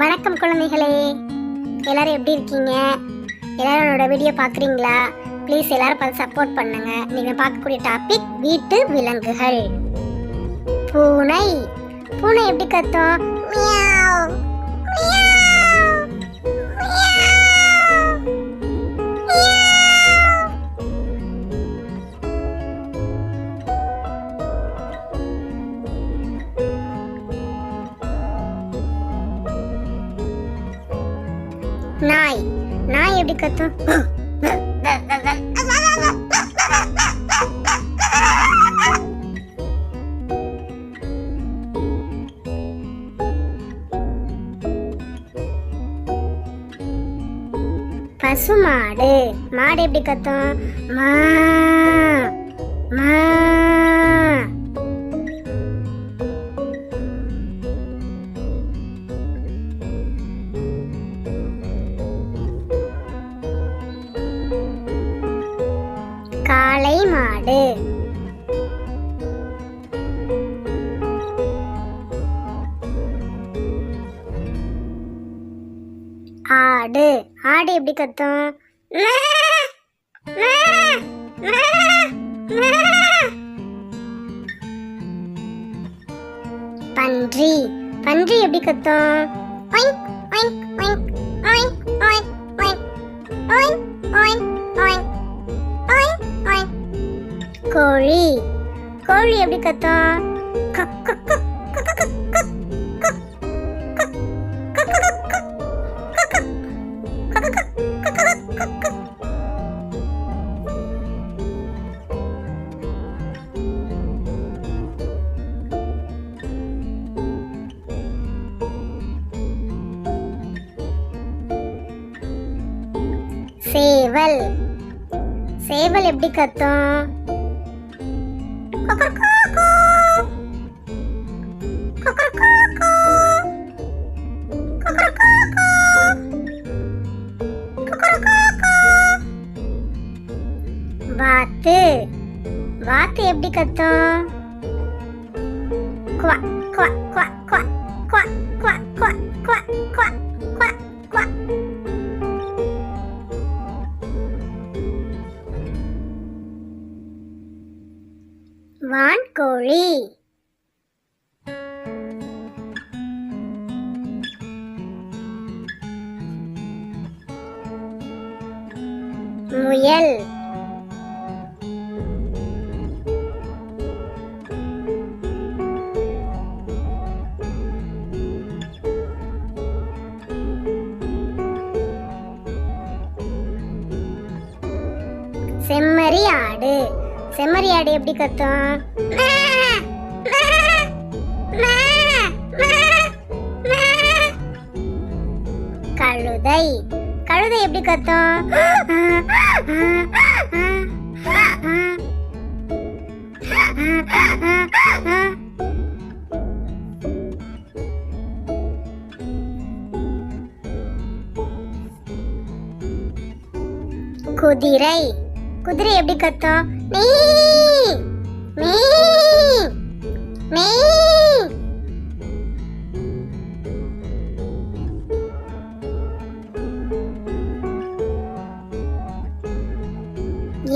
வணக்கம் குழந்தைகளே. எல்லாரும் எப்படி இருக்கீங்க? எல்லாரும் என்னோட வீடியோ பார்க்குறீங்களா? ப்ளீஸ் எல்லாரும் பார்த்து சப்போர்ட் பண்ணுங்க. நீங்கள் பார்க்கக்கூடிய டாபிக் வீட்டு விலங்குகள். பூனை. பூனை எப்படி கத்தும்? மியாவ், நாய். நாய் எப்படி கத்தும்? பசு மாடு. மாடு எப்படி கத்தும்? மா மா. மாடு ஆடு. ஆடு எப்படி கத்தும்? பன்றி. பன்றி எப்படி கத்தும்? ஒயிங்க், ஒயிங்க், ஒயிங்க், ஒயிங்க், ஒயிங்க், ஒயிங்க், ஒயிங்க், ஒயிங்க், கோழி கோழி எப்படி கத்தும் சேவல் சேவல் எப்படி கத்தும் வாத்து. வாத்து எப்படி கத்தும்? குவா குவா குவா குவா குவா. கோழி. முயல். செம்மறி ஆடு. செம்மறி ஆடு எப்படி கத்தும் கழுதை. கழுதை எப்படி கத்தும் குதிரை. குதிரை எப்படி கத்தும்? மீ நீ நீ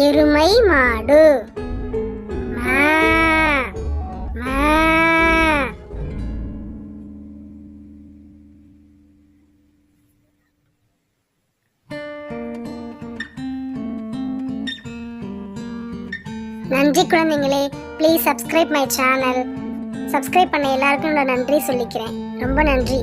எருமை மாடு. மா, மா. நன்றி குழந்தைங்களே. Please subscribe my channel subscribe பண்ண எல்லாருக்கும் என்னோட நன்றி சொல்லிக்கிறேன். ரொம்ப நன்றி.